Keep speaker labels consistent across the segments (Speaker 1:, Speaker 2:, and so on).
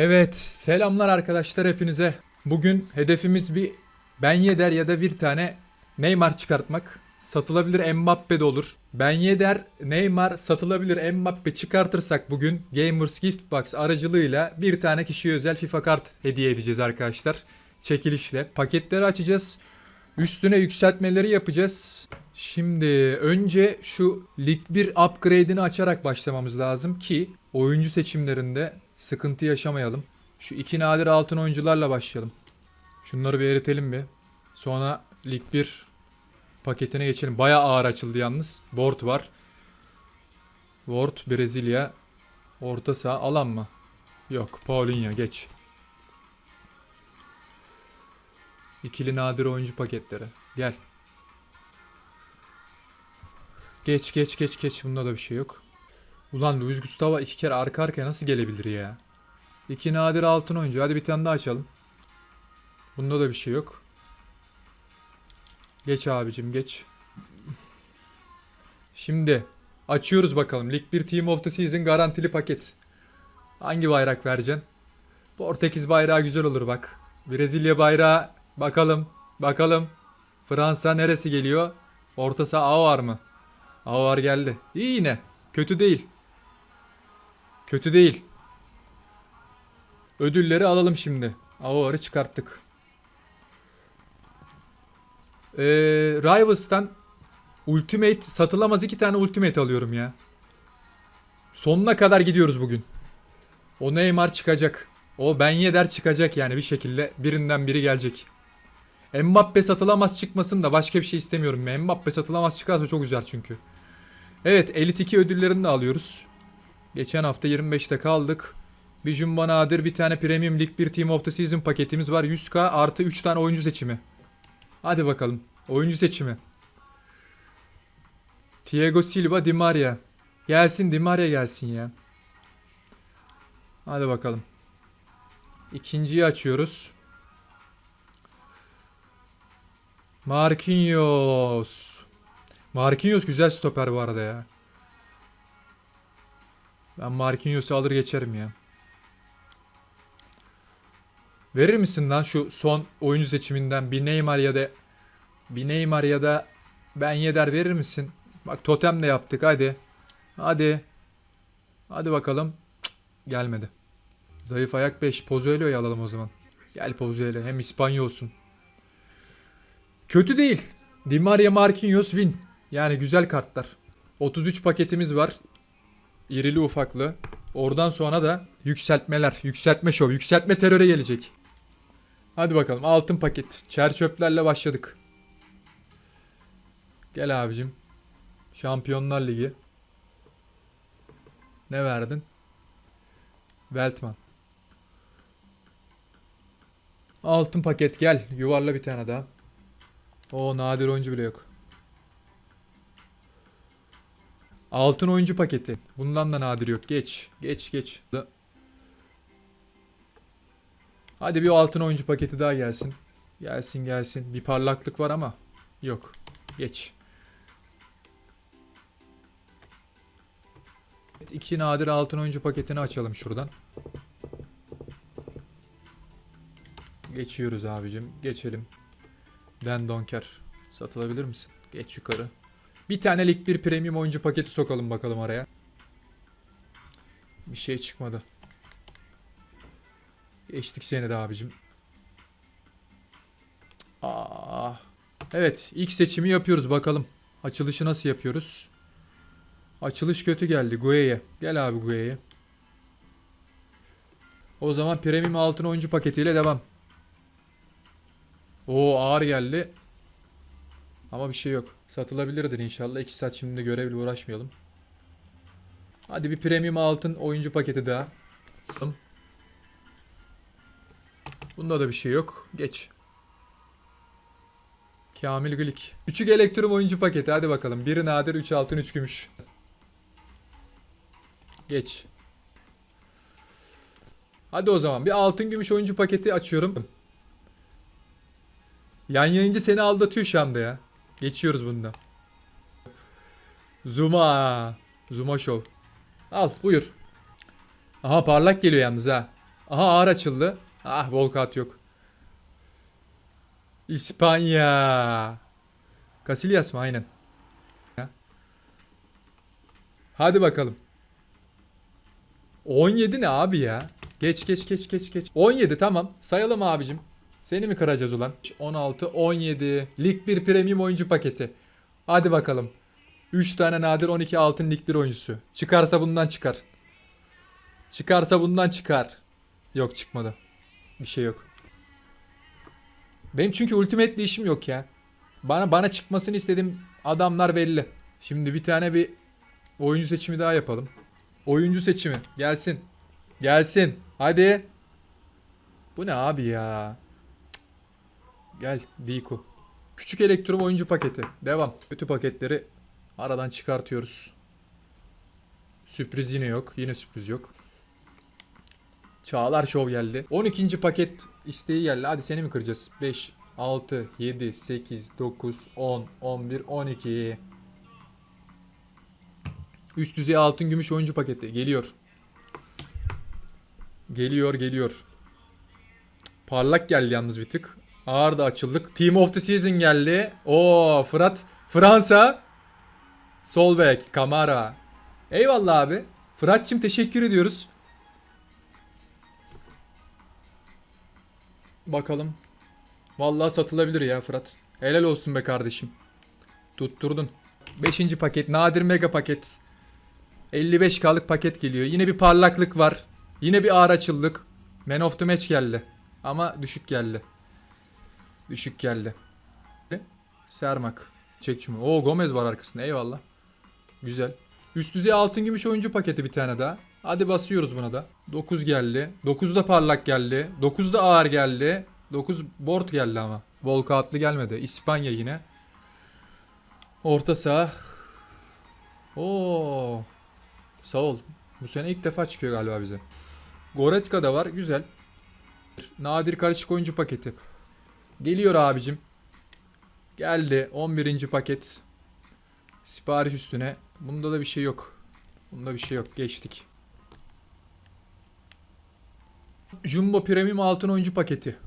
Speaker 1: Evet, selamlar arkadaşlar hepinize. Bugün hedefimiz bir Ben Yedder ya da bir tane Neymar çıkartmak. Satılabilir Mbappe de olur. Ben Yedder, Neymar, satılabilir Mbappe çıkartırsak bugün Gamers Gift Box aracılığıyla bir tane kişiye özel FIFA kart hediye edeceğiz arkadaşlar. Çekilişle. Paketleri açacağız. Üstüne yükseltmeleri yapacağız. Şimdi önce şu Lig 1 upgrade'ini açarak başlamamız lazım ki oyuncu seçimlerinde sıkıntı yaşamayalım. Şu iki nadir altın oyuncularla başlayalım. Şunları bir eritelim bir. Sonra Lig 1 paketine geçelim. Baya ağır açıldı yalnız. Board var. Ward Brezilya. Orta saha alan mı? Yok. Paulinho geç. İkili nadir oyuncu paketleri. Gel. Geç geç geç geç. Bunda da bir şey yok. Ulan Luis Gustavo iki kere arka arkaya nasıl gelebilir ya? İki nadir altın oyuncu. Hadi bir tane daha açalım. Bunda da bir şey yok. Geç abicim geç. Şimdi açıyoruz bakalım. Lig 1 Team of the Season garantili paket. Hangi bayrak vereceksin? Portekiz bayrağı güzel olur bak. Brezilya bayrağı bakalım. Bakalım. Fransa neresi geliyor? Orta saha Avar mı? Avar geldi. İyi yine. Kötü değil. Kötü değil. Ödülleri alalım şimdi. Avar'ı çıkarttık. Ee, Rivals'tan Ultimate satılamaz iki tane Ultimate alıyorum ya. Sonuna kadar gidiyoruz bugün. O Neymar çıkacak. O Ben Yedder çıkacak yani bir şekilde birinden biri gelecek. Mbappe satılamaz çıkmasın da başka bir şey istemiyorum. Mbappe satılamaz çıkarsa çok güzel çünkü. Evet Elite 2 ödüllerini de alıyoruz. Geçen hafta 25'te kaldık. Bir Jumbo Nadir bir tane Premium Lig 1 Team of the Season paketimiz var. 100k artı 3 tane oyuncu seçimi. Hadi bakalım. Oyuncu seçimi. Thiago Silva, Di Maria. Gelsin Di Maria gelsin ya. Hadi bakalım. İkinciyi açıyoruz. Marquinhos. Marquinhos güzel stoper bu arada ya. Ben Marquinhos'u alır geçerim ya. Verir misin lan şu son oyuncu seçiminden bir Neymar ya da bir Neymar ya da Ben Yedder verir misin? Bak totem de yaptık hadi. Hadi. Hadi bakalım. Cık, gelmedi. Zayıf ayak 5. Pozuelo'yu alalım o zaman. Gel Pozuelo. Hem İspanya olsun. Kötü değil. Di Maria Marquinhos win. Yani güzel kartlar. 33 paketimiz var. İrili ufaklı. Oradan sonra da yükseltmeler. Yükseltme şov. Yükseltme teröre gelecek. Hadi bakalım. Altın paket. Çer çöplerle başladık. Gel abicim. Şampiyonlar Ligi. Ne verdin? Weltman. Altın paket gel. Yuvarla bir tane daha. O nadir oyuncu bile yok. Altın oyuncu paketi. Bundan da nadir yok. Geç. Geç geç. Hadi bir altın oyuncu paketi daha gelsin. Gelsin gelsin. Bir parlaklık var ama yok. Geç. Evet, iki nadir altın oyuncu paketini açalım şuradan. Geçiyoruz abicim. Geçelim. Den Donker. Satılabilir misin? Geç yukarı. Bir tane Lig 1 Premium oyuncu paketi sokalım bakalım araya. Bir şey çıkmadı. Geçtik seni de abicim. Aa. Evet ilk seçimi yapıyoruz bakalım. Açılışı nasıl yapıyoruz? Açılış kötü geldi. Gueye. Gel abi Gueye. O zaman premium altın oyuncu paketiyle devam. Oo ağır geldi. Ama bir şey yok. Satılabilirdir inşallah. 2 saat şimdi görevle uğraşmayalım. Hadi bir premium altın oyuncu paketi daha. Bunda da bir şey yok. Geç. Kamil Glik. Küçük elektrum oyuncu paketi. Hadi bakalım. Biri nadir, 3 altın, 3 gümüş. Geç. Hadi o zaman bir altın gümüş oyuncu paketi açıyorum. Yan yayıncı seni aldatıyor şu anda ya. Geçiyoruz bunda. Zuma. Zuma Show. Al buyur. Aha parlak geliyor yalnız ha. Aha ağır açıldı. Ah Volkat yok. İspanya. Casillas mı? Aynen. Hadi bakalım. 17 ne abi ya? Geç geç geç geç geç. 17 tamam. Sayalım abicim. Seni mi kıracağız ulan? 16, 17. Lig 1 premium oyuncu paketi. Hadi bakalım. 3 tane nadir 12 altın lig 1 oyuncusu. Çıkarsa bundan çıkar. Çıkarsa bundan çıkar. Yok çıkmadı. Bir şey yok. Benim çünkü ultimate işim yok ya. Bana bana çıkmasını istediğim adamlar belli. Şimdi bir tane bir oyuncu seçimi daha yapalım. Oyuncu seçimi. Gelsin. Gelsin. Hadi. Bu ne abi ya? Gel Diku. Küçük elektron oyuncu paketi. Devam. Kötü paketleri aradan çıkartıyoruz. Sürpriz yine yok. Yine sürpriz yok. Çağlar Show geldi. 12. paket isteği geldi. Hadi seni mi kıracağız? 5, 6, 7, 8, 9, 10, 11, 12. Üst düzey altın gümüş oyuncu paketi geliyor. Geliyor geliyor. Parlak geldi yalnız bir tık. Ağır da açıldık. Team of the Season geldi. Oo Fırat. Fransa. Sol bek. Kamara. Eyvallah abi. Fırat'cığım teşekkür ediyoruz. Bakalım. Vallahi satılabilir ya Fırat. Helal olsun be kardeşim. Tutturdun. 5. paket. Nadir mega paket. 55K'lık paket geliyor. Yine bir parlaklık var. Yine bir ağır açıldık. Man of the match geldi. Ama düşük geldi. Düşük geldi. Sermak. Çek şunu. Oo Gomez var arkasında. Eyvallah. Güzel. Üst düzey altın gümüş oyuncu paketi bir tane daha. Hadi basıyoruz buna da. 9 geldi. 9 da parlak geldi. 9 da ağır geldi. 9 board geldi ama. Volka atlı gelmedi. İspanya yine. Orta saha. Oo. Sağ ol. Bu sene ilk defa çıkıyor galiba bize. Goretzka da var. Güzel. Nadir karışık oyuncu paketi. Geliyor abicim. Geldi. 11. paket. Sipariş üstüne. Bunda da bir şey yok. Bunda bir şey yok. Geçtik. Jumbo Premium altın oyuncu paketi.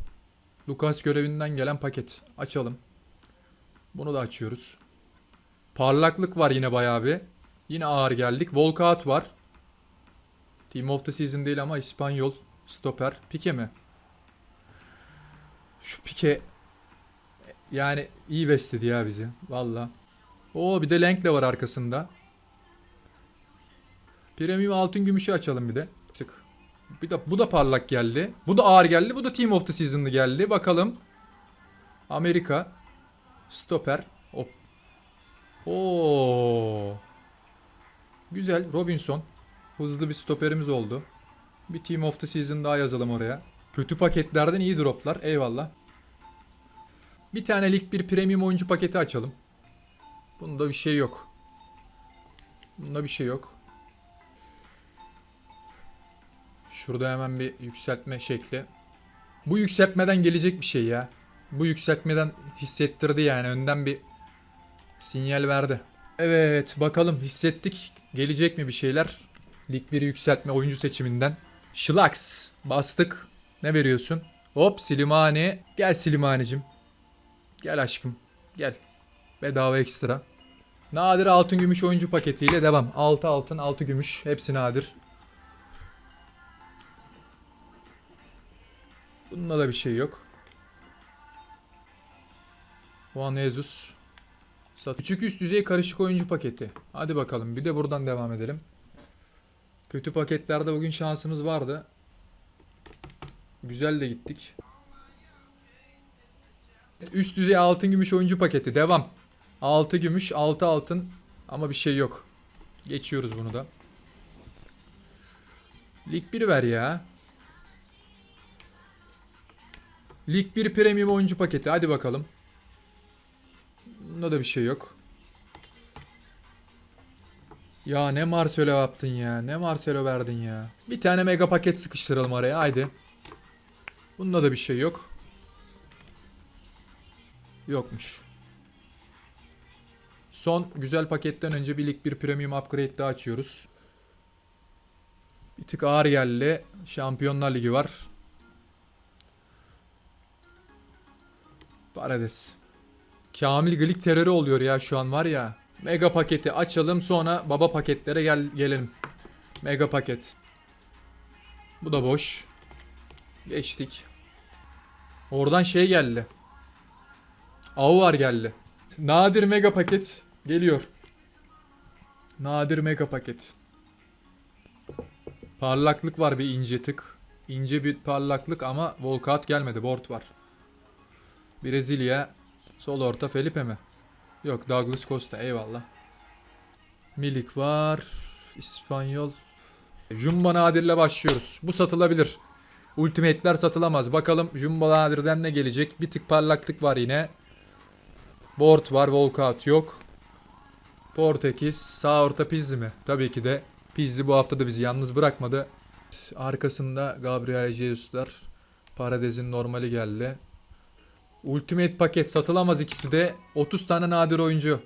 Speaker 1: Lucas görevinden gelen paket. Açalım. Bunu da açıyoruz. Parlaklık var yine bayağı bir. Yine ağır geldik. Volkaat var. Team of the Season değil ama İspanyol. Stoper. Pike mi? Şu Pike yani iyi besledi ya bizi. Valla. Oo bir de Lenkle var arkasında. Premium altın gümüşü açalım bir de. Tık. Bir de bu da parlak geldi. Bu da ağır geldi. Bu da Team of the Season'lı geldi. Bakalım. Amerika. Stoper. Hop. Oo. Güzel. Robinson. Hızlı bir stoperimiz oldu. Bir Team of the Season daha yazalım oraya. Kötü paketlerden iyi droplar. Eyvallah. Bir tane Lig 1 Premium oyuncu paketi açalım. Bunda bir şey yok. Bunda bir şey yok. Şurada hemen bir yükseltme şekli. Bu yükseltmeden gelecek bir şey ya. Bu yükseltmeden hissettirdi yani. Önden bir sinyal verdi. Evet bakalım hissettik. Gelecek mi bir şeyler? Lig 1 yükseltme oyuncu seçiminden. Şlaks bastık. Ne veriyorsun? Hop Silimani. Gel Silimani'cim. Gel aşkım. Gel. Bedava ekstra. Nadir altın gümüş oyuncu paketiyle devam. 6 altın 6 gümüş. Hepsi nadir. Bununla da bir şey yok. Juan Jesus. Sat- Küçük üst düzey karışık oyuncu paketi. Hadi bakalım bir de buradan devam edelim. Kötü paketlerde bugün şansımız vardı. Güzel de gittik. Üst düzey altın gümüş oyuncu paketi. Devam. 6 gümüş, 6 altın ama bir şey yok. Geçiyoruz bunu da. Lig 1 ver ya. Lig 1 premium oyuncu paketi. Hadi bakalım. Bunda da bir şey yok. Ya ne Marcelo yaptın ya. Ne Marcelo verdin ya. Bir tane mega paket sıkıştıralım araya. Haydi. Bunda da bir şey yok. Yokmuş. Son güzel paketten önce bir Lig 1 Premium Upgrade daha açıyoruz. Bir tık ağır geldi. Şampiyonlar Ligi var. Parades. Kamil Glik terörü oluyor ya şu an var ya. Mega paketi açalım sonra baba paketlere gel gelelim. Mega paket. Bu da boş. Geçtik. Oradan şey geldi. Avuar geldi. Nadir mega paket geliyor. Nadir mega paket. Parlaklık var bir ince tık. İnce bir parlaklık ama Volkat gelmedi. Board var. Brezilya. Sol orta Felipe mi? Yok Douglas Costa eyvallah. Milik var. İspanyol. Jumbo Nadir'le başlıyoruz. Bu satılabilir. Ultimate'ler satılamaz. Bakalım Jumbo Nadir'den ne gelecek? Bir tık parlaklık var yine. Board var. Volkout yok. Portekiz. Sağ orta Pizzi mi? Tabii ki de. Pizzi bu hafta da bizi yalnız bırakmadı. Arkasında Gabriel Jesus'lar. Parades'in normali geldi. Ultimate paket satılamaz ikisi de. 30 tane nadir oyuncu.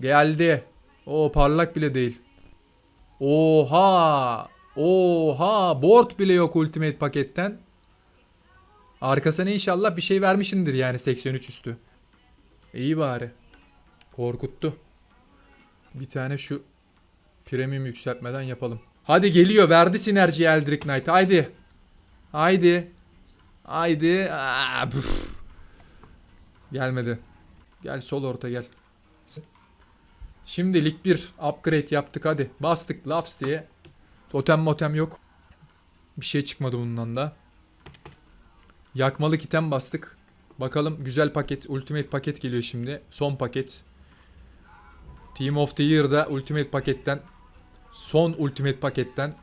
Speaker 1: Geldi. O parlak bile değil. Oha! Oha! Board bile yok Ultimate paketten. Arkasına inşallah bir şey vermişindir yani 83 üstü. İyi bari. Korkuttu. Bir tane şu premium yükseltmeden yapalım. Hadi geliyor. Verdi sinerji Eldrick Knight. Haydi. Haydi. Haydi. Aa. Gelmedi. Gel sol orta gel. Şimdi lig 1 upgrade yaptık hadi. Bastık laps diye. Totem motem yok. Bir şey çıkmadı bundan da. Yakmalı item bastık. Bakalım güzel paket, ultimate paket geliyor şimdi. Son paket. Team of the Year'da ultimate paketten son ultimate paketten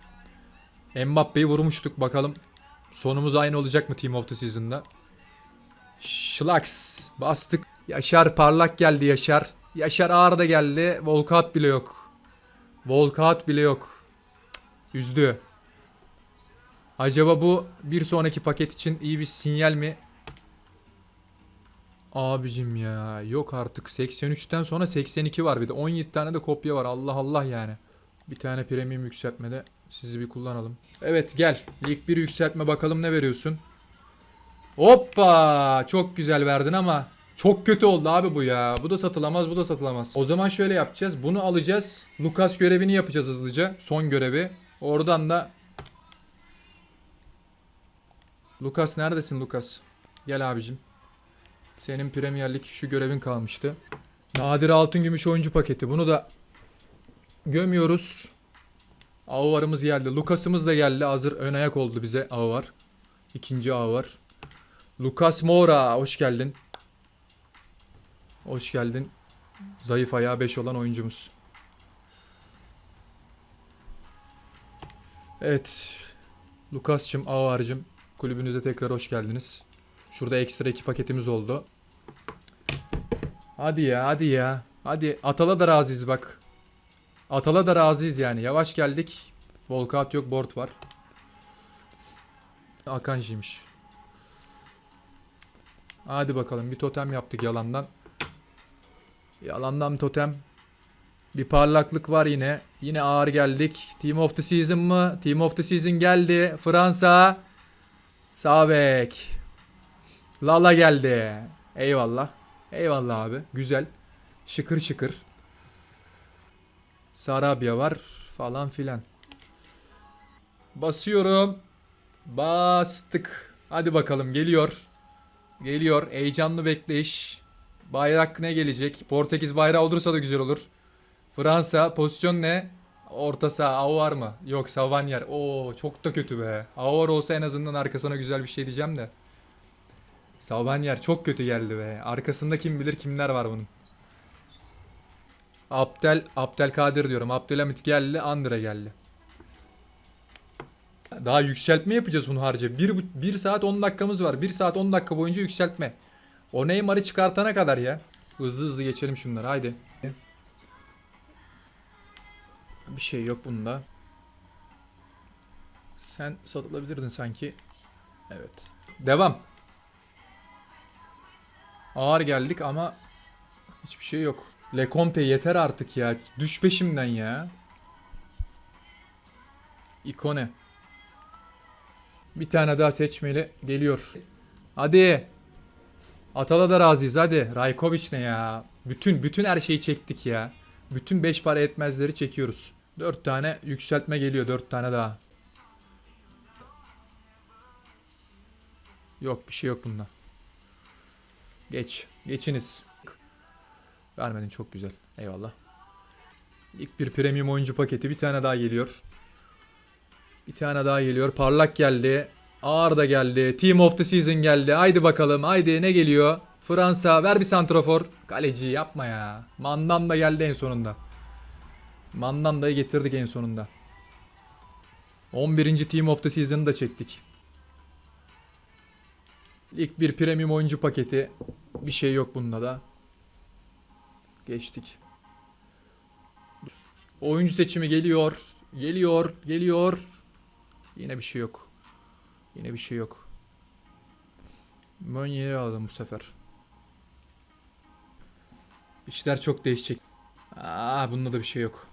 Speaker 1: Mbappe'yi vurmuştuk bakalım. Sonumuz aynı olacak mı Team of the Season'da? Şlaks bastık. Yaşar parlak geldi Yaşar. Yaşar ağır da geldi. Volkat bile yok. Volkat bile yok. Üzdü. Acaba bu bir sonraki paket için iyi bir sinyal mi? Abicim ya yok artık 83'ten sonra 82 var bir de 17 tane de kopya var Allah Allah yani. Bir tane premium yükseltmede sizi bir kullanalım. Evet gel lig 1 yükseltme bakalım ne veriyorsun. Hoppa çok güzel verdin ama çok kötü oldu abi bu ya. Bu da satılamaz bu da satılamaz. O zaman şöyle yapacağız bunu alacağız. Lucas görevini yapacağız hızlıca son görevi. Oradan da Lucas neredesin Lucas? Gel abicim. Senin Premier Lig şu görevin kalmıştı. Nadir altın gümüş oyuncu paketi. Bunu da gömüyoruz. Avarımız geldi. Lucas'ımız da geldi. Hazır ön ayak oldu bize Avar. İkinci Avar. Lucas Moura hoş geldin. Hoş geldin. Zayıf ayağı 5 olan oyuncumuz. Evet. Lucas'cım, Avar'cım kulübünüze tekrar hoş geldiniz. Şurada ekstra iki paketimiz oldu. Hadi ya hadi ya. Hadi Atala da razıyız bak. Atala da razıyız yani. Yavaş geldik. Volkat yok board var. Akanji'ymiş. Hadi bakalım bir totem yaptık yalandan. Yalandan totem. Bir parlaklık var yine. Yine ağır geldik. Team of the Season mı? Team of the Season geldi. Fransa. Sağ bek. Lala geldi. Eyvallah. Eyvallah abi. Güzel. Şıkır şıkır. Sarabia var falan filan. Basıyorum. Bastık. Hadi bakalım geliyor. Geliyor. Heyecanlı bekleyiş. Bayrak ne gelecek? Portekiz bayrağı olursa da güzel olur. Fransa pozisyon ne? Orta saha Aouar mı? Yok Savanier. Oo çok da kötü be. Aouar olsa en azından arkasına güzel bir şey diyeceğim de. Savanier çok kötü geldi be. Arkasında kim bilir kimler var bunun. Abdel, Abdelkadir diyorum. Abdülhamit geldi, Andre geldi. Daha yükseltme yapacağız bunu harca. 1, 1 saat 10 dakikamız var. 1 saat 10 dakika boyunca yükseltme. O Neymar'ı çıkartana kadar ya. Hızlı hızlı geçelim şunları haydi. Bir şey yok bunda. Sen satılabilirdin sanki. Evet. Devam. Ağır geldik ama hiçbir şey yok. Leconte yeter artık ya. Düş peşimden ya. İkone. Bir tane daha seçmeli geliyor. Hadi. Atala da razıyız hadi. Raykoviç ne ya? Bütün bütün her şeyi çektik ya. Bütün 5 para etmezleri çekiyoruz. 4 tane yükseltme geliyor. 4 tane daha. Yok bir şey yok bunda. Geç. Geçiniz. Vermedin çok güzel. Eyvallah. İlk bir premium oyuncu paketi. Bir tane daha geliyor. Bir tane daha geliyor. Parlak geldi. Ağır da geldi. Team of the Season geldi. Haydi bakalım. Haydi ne geliyor? Fransa ver bir santrofor. Kaleci yapma ya. Mandan da geldi en sonunda. Mandanda'yı getirdik en sonunda. 11. Team of the Season'ı da çektik. İlk bir premium oyuncu paketi. Bir şey yok bunda da. Geçtik. Oyuncu seçimi geliyor. Geliyor. Geliyor. Yine bir şey yok. Yine bir şey yok. Mönier'i aldım bu sefer. İşler çok değişecek. Aa bunda da bir şey yok.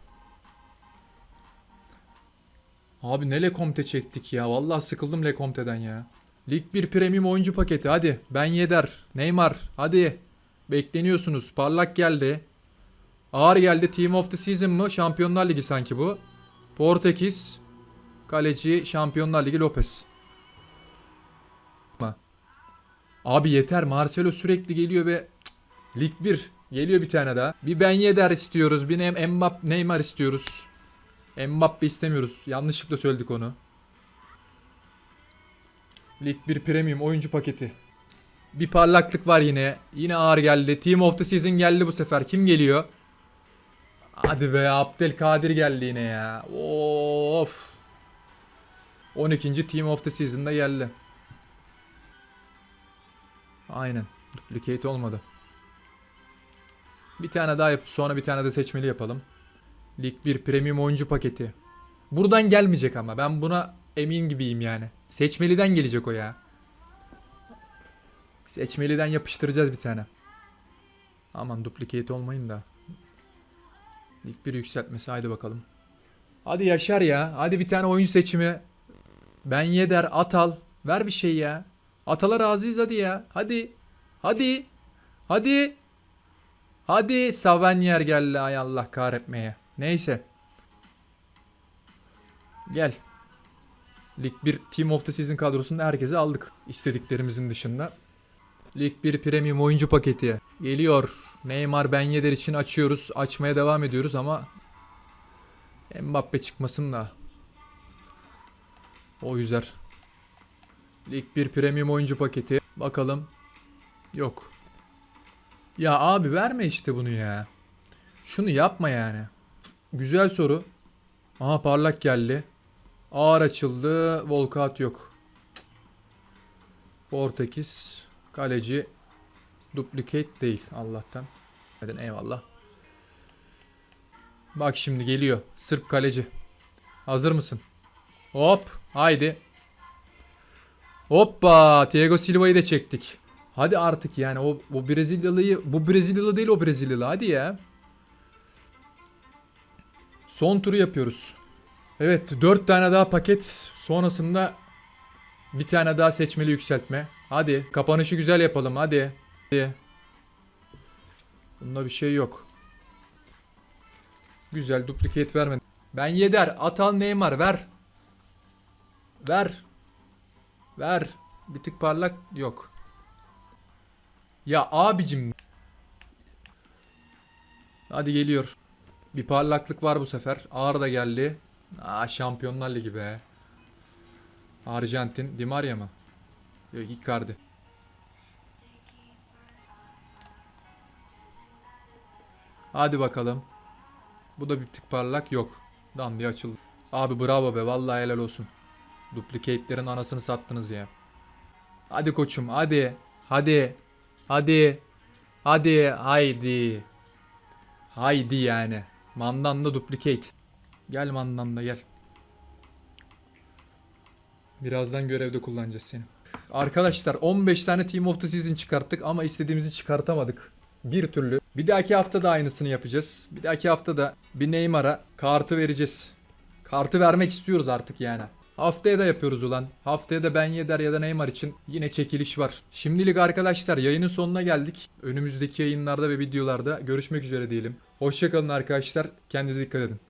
Speaker 1: Abi ne Lecomte çektik ya. Vallahi sıkıldım Lecomte'den ya. Lig 1 premium oyuncu paketi hadi. Ben Yedder. Neymar hadi. Bekleniyorsunuz. Parlak geldi. Ağır geldi. Team of the Season mı? Şampiyonlar Ligi sanki bu. Portekiz. Kaleci Şampiyonlar Ligi Lopez. Abi yeter. Marcelo sürekli geliyor ve Lig 1 geliyor bir tane daha. Bir Ben Yedder istiyoruz. Bir Neymar istiyoruz. Mbappe istemiyoruz. Yanlışlıkla söyledik onu. Lig 1 Premium oyuncu paketi. Bir parlaklık var yine. Yine ağır geldi. Team of the Season geldi bu sefer. Kim geliyor? Hadi be Abdelkadir geldi yine ya. Of. 12. Team of the Season'da geldi. Aynen. Duplicate olmadı. Bir tane daha yapıp sonra bir tane de seçmeli yapalım. Lig 1 Premium oyuncu paketi. Buradan gelmeyecek ama ben buna emin gibiyim yani. Seçmeliden gelecek o ya. Seçmeliden yapıştıracağız bir tane. Aman duplicate olmayın da. İlk bir yükseltmesi haydi bakalım. Hadi Yaşar ya. Hadi bir tane oyuncu seçimi. Ben Yeder, Atal. Ver bir şey ya. Atal'a razıyız hadi ya. Hadi. Hadi. Hadi. Hadi Savanyer geldi ay Allah kahretmeye. Neyse. Gel. Lig 1 Team of the Season kadrosunda herkesi aldık. istediklerimizin dışında. Lig 1 Premium oyuncu paketi. Geliyor. Neymar Ben Yedder için açıyoruz. Açmaya devam ediyoruz ama Mbappe çıkmasın da. O yüzer. Lig 1 Premium oyuncu paketi. Bakalım. Yok. Ya abi verme işte bunu ya. Şunu yapma yani. Güzel soru. Aha parlak geldi. Ağır açıldı. Volkat yok. Portekiz. Kaleci. Duplicate değil Allah'tan. Neden eyvallah. Bak şimdi geliyor. Sırp kaleci. Hazır mısın? Hop. Haydi. Hoppa. Thiago Silva'yı da çektik. Hadi artık yani o, o Brezilyalıyı bu Brezilyalı değil o Brezilyalı hadi ya. Son turu yapıyoruz. Evet 4 tane daha paket sonrasında bir tane daha seçmeli yükseltme. Hadi kapanışı güzel yapalım hadi. Hadi. Bunda bir şey yok. Güzel duplicate vermedi. Ben Yeder, Atal Neymar ver. Ver. Ver. Bir tık parlak yok. Ya abicim. Hadi geliyor. Bir parlaklık var bu sefer. Ağır da geldi. Aa Şampiyonlar Ligi be. Arjantin. Di Maria mı? Yok Icardi. Hadi bakalım. Bu da bir tık parlak yok. Dan diye açıldı. Abi bravo be vallahi helal olsun. Duplicate'lerin anasını sattınız ya. Hadi koçum hadi. Hadi. Hadi. Hadi. Haydi. Haydi yani. Mandanda duplicate. Gel mandanda gel. Birazdan görevde kullanacağız seni. Arkadaşlar 15 tane Team of the Season çıkarttık ama istediğimizi çıkartamadık. Bir türlü. Bir dahaki hafta da aynısını yapacağız. Bir dahaki hafta da bir Neymar'a kartı vereceğiz. Kartı vermek istiyoruz artık yani. Haftaya da yapıyoruz ulan. Haftaya da Ben Yedder ya da Neymar için yine çekiliş var. Şimdilik arkadaşlar yayının sonuna geldik. Önümüzdeki yayınlarda ve videolarda görüşmek üzere diyelim. Hoşçakalın arkadaşlar. Kendinize dikkat edin.